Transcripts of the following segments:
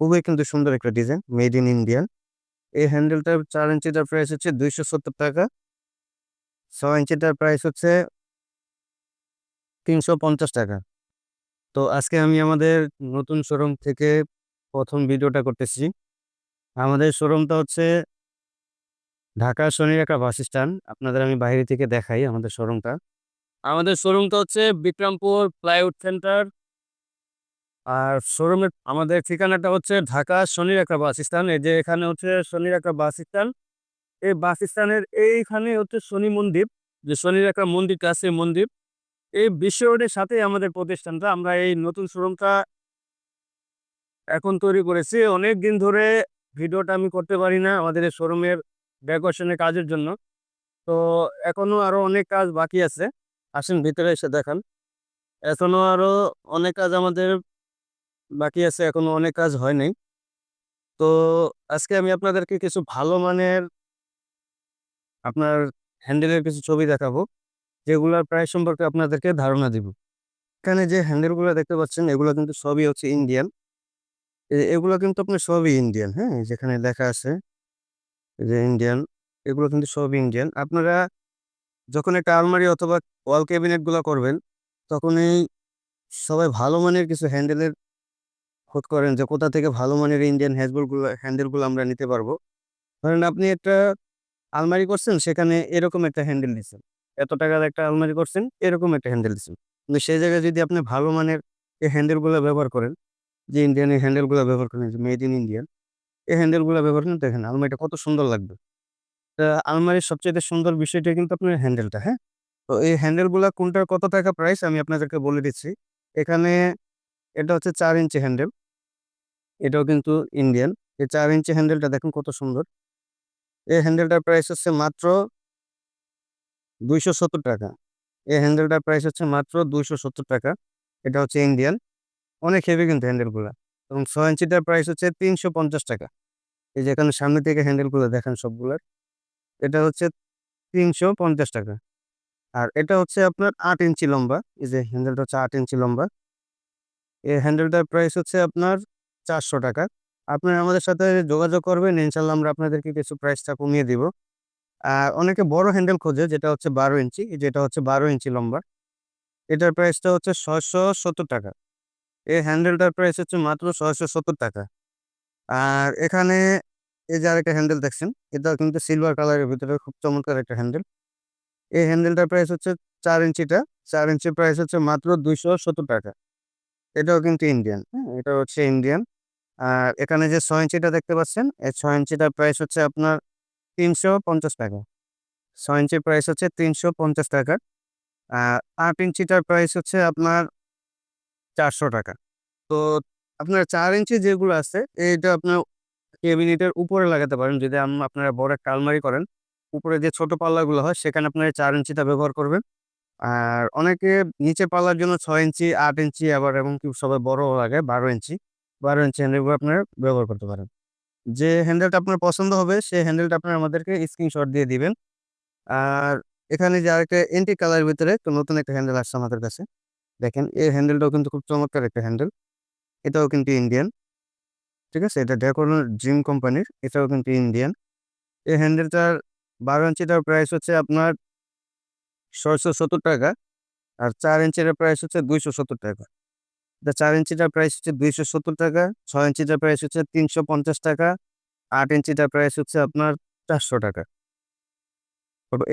খুবই কিন্তু সুন্দর একটা ডিজাইন, মেড ইন ইন্ডিয়ান। এই হ্যান্ডেলটার চার ইঞ্চিটার প্রাইস হচ্ছে দুইশো সত্তর টাকা। ছয় ইঞ্চিটার প্রাইস হচ্ছে তিনশো পঞ্চাশ টাকা। তো আজকে আমি আমাদের নতুন শোরুম থেকে প্রথম ভিডিওটা করতেছি। আমাদের শোরুমটা হচ্ছে ঢাকা শনির একটা বাস স্ট্যান্ড। আপনাদের আমি বাইরে থেকে দেখাই আমাদের শোরুমটা। আমাদের শোরুমটা হচ্ছে বিক্রমপুর প্লাইউড সেন্টার। আর শোরুমের আমাদের ঠিকানাটা হচ্ছে ঢাকা শনির একটা বাস স্ট্যান্ড। এই যে এখানে হচ্ছে শনির একটা বাস স্ট্যান্ড। এই বাস স্ট্যান্ডের এইখানে হচ্ছে শনি মন্দির। যে শনির একটা মন্দিরটা আছে মন্দির। এই বিশ্ব রোডের সাথে আমাদের প্রতিষ্ঠানটা। আমরা এই নতুন শোরুমটা এখন তৈরি করেছি। অনেক দিন ধরে ভিডিওটা আমি করতে পারি না আমাদের এই শোরুমের ডেকোরেশনের কাজের জন্য। তো এখনও আরও অনেক কাজ বাকি আছে। আসেন ভিতরে এসে দেখান। এখনও আরও অনেক কাজ আমাদের বাকি আছে, এখনও অনেক কাজ হয় নাই। তো আজকে আমি আপনাদেরকে কিছু ভালো মানের আপনার হ্যান্ডেলের কিছু ছবি দেখাবো, যেগুলোর প্রাইস সম্পর্কে আপনাদেরকে ধারণা দিব। এখানে যে হ্যান্ডেলগুলো দেখতে পাচ্ছেন, এগুলো কিন্তু সবই হচ্ছে ইন্ডিয়ান এগুলো কিন্তু আপনার সবই ইন্ডিয়ান হ্যাঁ? যেখানে লেখা আছে যে ইন্ডিয়ান এগুলো কিন্তু সবই ইন্ডিয়ান আপনারা যখন একটা আলমারি অথবা ওয়াল ক্যাবিনেটগুলো করবেন তখন এই সবাই ভালো মানের কিছু হ্যান্ডেলের খোঁজ করেন যে কোথা থেকে ভালো মানের ইন্ডিয়ান হ্যান্ডেলগুলো হ্যান্ডেলগুলো আমরা নিতে পারব। ধরেন আপনি একটা আলমারি করছেন, সেখানে এরকম একটা হ্যান্ডেল দিচ্ছেন এত টাকার একটা আলমারি করছেন, এরকম একটা হ্যান্ডেল দিচ্ছেন কিন্তু সেই জায়গায় যদি আপনি ভালো মানের এই হ্যান্ডেলগুলো ব্যবহার করেন, যে ইন্ডিয়ান এই হ্যান্ডেলগুলো ব্যবহার করেন, যে মেড ইন ইন্ডিয়ান এই হ্যান্ডেলগুলো ব্যবহার করেন, দেখেন আলমারিটা কত সুন্দর লাগবে। তা আলমারির সবচেয়ে সুন্দর বিষয়টা কিন্তু আপনার হ্যান্ডেলটা হ্যাঁ? তো এই হ্যান্ডেলগুলা কোনটার কত টাকা প্রাইস আমি আপনাদেরকে বলে দিচ্ছি। এখানে এটা হচ্ছে চার ইঞ্চি হ্যান্ডেল এটাও কিন্তু ইন্ডিয়ান এই চার ইঞ্চি হ্যান্ডেলটা দেখুন কত সুন্দর। এই হ্যান্ডেলটার প্রাইস হচ্ছে মাত্র দুইশো সত্তর টাকা। এই হ্যান্ডেলটার প্রাইস হচ্ছে মাত্র দুইশো সত্তর টাকা। এটা হচ্ছে ইন্ডিয়ান অনেক হেভি কিন্তু হ্যান্ডেলগুলো এবং ছয় ইঞ্চিটার প্রাইস হচ্ছে তিনশো পঞ্চাশ টাকা। এই যে এখানে সামনে থেকে হ্যান্ডেলগুলো দেখেন সবগুলোর। এটা হচ্ছে তিনশো পঞ্চাশ টাকা। আর এটা হচ্ছে আপনার আট ইঞ্চি লম্বা। এই যে হ্যান্ডেলটা হচ্ছে আট ইঞ্চি লম্বা। এই হ্যান্ডেলটার প্রাইস হচ্ছে আপনার চারশো টাকা। আপনি আমাদের সাথে যোগাযোগ করবেন, ইনশাল্লাহ আমরা আপনাদেরকে কিছু প্রাইসটা কমিয়ে দিব। আর অনেকে বড় হ্যান্ডেল খোঁজে, যেটা হচ্ছে বারো ইঞ্চি যেটা হচ্ছে বারো ইঞ্চি লম্বা। এটার প্রাইসটা হচ্ছে ছয়শো সত্তর টাকা। এই হ্যান্ডেলটার প্রাইস হচ্ছে মাত্র ছয়শো সত্তর টাকা। আর এখানে এই যে আরেকটা হ্যান্ডেল দেখছেন এটা কিন্তু সিলভার কালারের ভিতরে খুব চমৎকার একটা হ্যান্ডেল এই হ্যান্ডেলটার প্রাইস হচ্ছে চার ইঞ্চিটা, চার ইঞ্চির প্রাইস হচ্ছে মাত্র দুইশো সত্তর টাকা। এটাও কিন্তু ইন্ডিয়ান হ্যাঁ এটা হচ্ছে ইন্ডিয়ান আর এখানে যে ছয় ইঞ্চিটা দেখতে পাচ্ছেন, এই ছয় ইঞ্চিটার প্রাইস হচ্ছে আপনার তিনশো পঞ্চাশ টাকা। ছয় ইঞ্চির প্রাইস হচ্ছে তিনশো পঞ্চাশ টাকা। আট ইঞ্চিটার প্রাইস হচ্ছে আপনার চারশো টাকা। তো আপনার চার ইঞ্চি যেগুলো আছে, এইটা আপনার কেবিনেটের উপরে লাগাতে পারেন। যদি আপনারা বড় একটা আলমারি করেন, উপরে যে ছোট পাল্লাগুলো হয়, সেখানে আপনারা চার ইঞ্চিটা ব্যবহার করবেন। আর অনেকে নিচে পাল্লার জন্য ছয় ইঞ্চি, আট ইঞ্চি আবার এবং কি সবাই বড় লাগে বারো ইঞ্চি। বারো ইঞ্চি হ্যান্ডেলগুলো আপনারা ব্যবহার করতে পারেন। যে হ্যান্ডেলটা আপনার পছন্দ হবে, সেই হ্যান্ডেলটা আপনার আমাদেরকে স্ক্রিনশট দিয়ে দিবেন। আর এখানে যে আরেকটা এন্টি কালারের ভিতরে তো নতুন একটা হ্যান্ডেল আসছে আমাদের কাছে। দেখেন, এই হ্যান্ডেলটাও কিন্তু খুব চমৎকার একটা হ্যান্ডেল এটাও কিন্তু ইন্ডিয়ান ঠিক আছে? এটা ডেকোর জিম কোম্পানির এটাও কিন্তু ইন্ডিয়ান এই হ্যান্ডেলটার বারো ইঞ্চিটার প্রাইস হচ্ছে আপনার ছয়শো সত্তর টাকা। আর চার ইঞ্চির প্রাইস হচ্ছে দুইশো সত্তর টাকা। এটা চার ইঞ্চিটার প্রাইস হচ্ছে দুইশো সত্তর টাকা, ছয় ইঞ্চিটার প্রাইস হচ্ছে তিনশো পঞ্চাশ টাকা, আট ইঞ্চিটার প্রাইস হচ্ছে আপনার চারশো টাকা।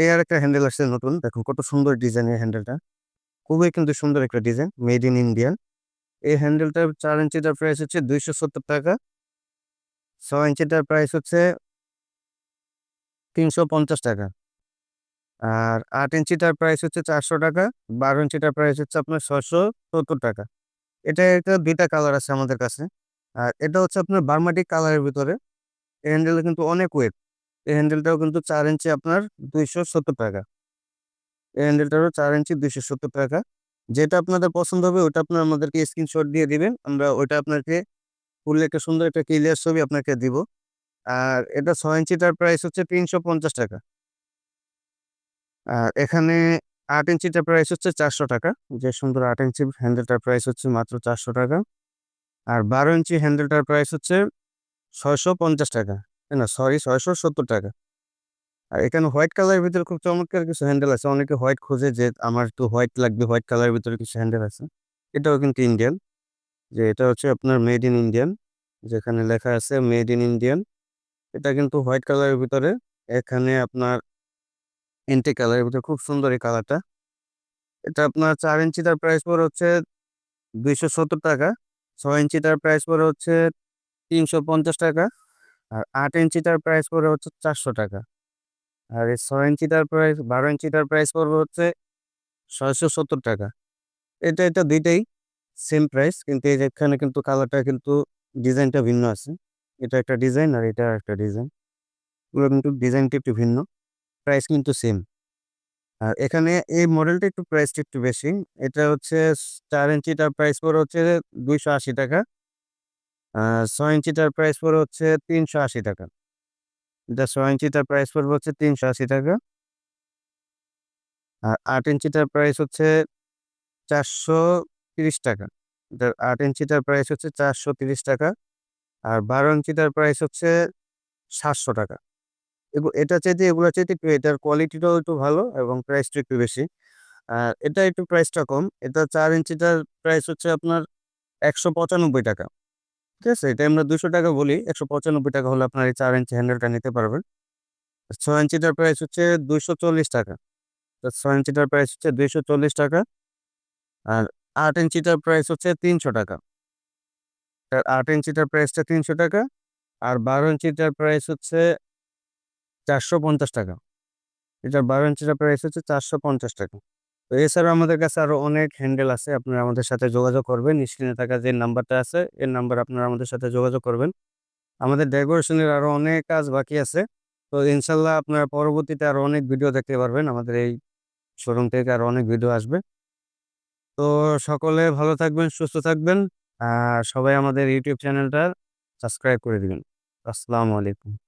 এই আর একটা হ্যান্ডেল আসছে নতুন, দেখুন কত সুন্দর ডিজাইন ডিজাইনের হ্যান্ডেলটা খুবই কিন্তু সুন্দর একটা ডিজাইন মেড ইন ইন্ডিয়ান এই হ্যান্ডেলটার চার ইঞ্চিটার প্রাইস হচ্ছে দুইশো সত্তর টাকা, ছয় ইঞ্চিটার প্রাইস হচ্ছে তিনশো পঞ্চাশ টাকা। আর আট ইঞ্চিটার প্রাইস হচ্ছে চারশো টাকা, বারো ইঞ্চিটার প্রাইস হচ্ছে আপনার ছশো সত্তর টাকা। এটা একটা দুইটা কালার আছে আমাদের কাছে। আর এটা হচ্ছে আপনার বার্মাটিক কালারের ভিতরে। এই হ্যান্ডেলটা কিন্তু অনেক ওয়েট এই হ্যান্ডেলটাও কিন্তু চার ইঞ্চি আপনার দুইশো সত্তর টাকা। এই হ্যান্ডেলটারও চার ইঞ্চি দুইশো সত্তর টাকা। যেটা আপনাদের পছন্দ হবে, ওটা আপনার আমাদেরকে স্ক্রিনশট দিয়ে দিবেন। আমরা ওইটা আপনাকে ফুল একটা সুন্দর একটা ক্লিয়ার ছবি আপনাকে দিব। আর এটা ছয় ইঞ্চিটার প্রাইস হচ্ছে তিনশো পঞ্চাশ টাকা। আর এখানে আট ইঞ্চিটার প্রাইস হচ্ছে চারশো টাকা। যে সুন্দর আট ইঞ্চি হ্যান্ডেলটার প্রাইস হচ্ছে মাত্র চারশো টাকা। আর বারো ইঞ্চি হ্যান্ডেলটার প্রাইস হচ্ছে ছয়শো পঞ্চাশ টাকা। না? সরি ছয়শো সত্তর টাকা। আর এখানে হোয়াইট কালারের ভিতরে খুব চমৎকার কিছু হ্যান্ডেল আছে। অনেকে হোয়াইট খোঁজে যে আমার একটু হোয়াইট লাগবে হোয়াইট কালারের ভিতরে কিছু হ্যান্ডেল আছে। এটাও কিন্তু ইন্ডিয়ান যে এটা হচ্ছে আপনার মেড ইন ইন্ডিয়ান যেখানে লেখা আছে মেড ইন ইন্ডিয়ান এটা কিন্তু হোয়াইট কালারের ভিতরে। এখানে আপনার এন্টি কালারের ভিতরে খুব সুন্দর এই কালারটা এটা আপনার চার ইঞ্চিটার প্রাইস পড়ে হচ্ছে দুইশো সত্তর টাকা। ছয় ইঞ্চিটার প্রাইস পড়ে হচ্ছে তিনশো পঞ্চাশ টাকা। আর আট ইঞ্চিটার প্রাইস পড়ে হচ্ছে চারশো টাকা। আর এই ছয় ইঞ্চিটার প্রাইস বারো ইঞ্চিটার প্রাইস পড়বে হচ্ছে ছয়শো সত্তর টাকা। এটা এটা দুইটাই সেম প্রাইস কিন্তু এই এখানে কিন্তু কালারটা কিন্তু ডিজাইনটা ভিন্ন আছে। এটা একটা ডিজাইন আর এটা একটা ডিজাইন পুরো কিন্তু ডিজাইনটা একটু ভিন্ন। প্রাইস কিন্তু সেম আর এখানে এই মডেলটা একটু প্রাইসটা একটু বেশি। এটা হচ্ছে চার ইঞ্চিটার প্রাইস পড়ে হচ্ছে দুইশো আশি টাকা। আর ছয় ইঞ্চিটার প্রাইস পড়ে হচ্ছে তিনশো আশি টাকা। এটা ছয় ইঞ্চিটার প্রাইস পড়বে হচ্ছে তিনশো আশি টাকা। আর আট ইঞ্চিটার প্রাইস হচ্ছে চারশো তিরিশ টাকা। এটার আট ইঞ্চিটার প্রাইস হচ্ছে চারশো তিরিশ টাকা। আর বারো ইঞ্চিটার প্রাইস হচ্ছে সাতশো টাকা। এটা চাইতে, এগুলো চাইতে একটু এটার কোয়ালিটিটাও একটু ভালো এবং প্রাইসটা একটু বেশি। আর এটা একটু প্রাইসটা কম। এটা চার ইঞ্চিটার প্রাইস হচ্ছে আপনার একশো পঁচানব্বই টাকা। ঠিক আছে? এটা আমরা দুশো টাকা বলি। একশো পঁচানব্বই টাকা হলে আপনার এই চার ইঞ্চি হ্যান্ডেলটা নিতে পারবেন। ছয় ইঞ্চিটার প্রাইস হচ্ছে দুইশো চল্লিশ টাকা। তো ছয় ইঞ্চিটার প্রাইস হচ্ছে দুইশো চল্লিশ টাকা। আর আট ইঞ্চিটার প্রাইস হচ্ছে তিনশো টাকা। আট ইঞ্চিটার প্রাইসটা তিনশো টাকা। আর বারো ইঞ্চিটার প্রাইস হচ্ছে চারশো পঞ্চাশ টাকা। এটার বারো প্রাইস হচ্ছে চারশো পঞ্চাশ টাকা। তো এছাড়াও আমাদের কাছে আরও অনেক হ্যান্ডেল আছে, আপনারা আমাদের সাথে যোগাযোগ করবেন। স্ক্রিনে থাকা যে নাম্বারটা আছে এর নাম্বার আপনারা আমাদের সাথে যোগাযোগ করবেন। আমাদের ডেকোরেশনের আরও অনেক কাজ বাকি আছে। তো ইনশাল্লাহ আপনারা পরবর্তীতে আরও অনেক ভিডিও দেখতে পারবেন। আমাদের এই শোরুম থেকে আরও অনেক ভিডিও আসবে। তো সকলে ভালো থাকবেন, সুস্থ থাকবেন। আর সবাই আমাদের ইউটিউব চ্যানেলটা সাবস্ক্রাইব করে দিবেন। আসসালামু আলাইকুম।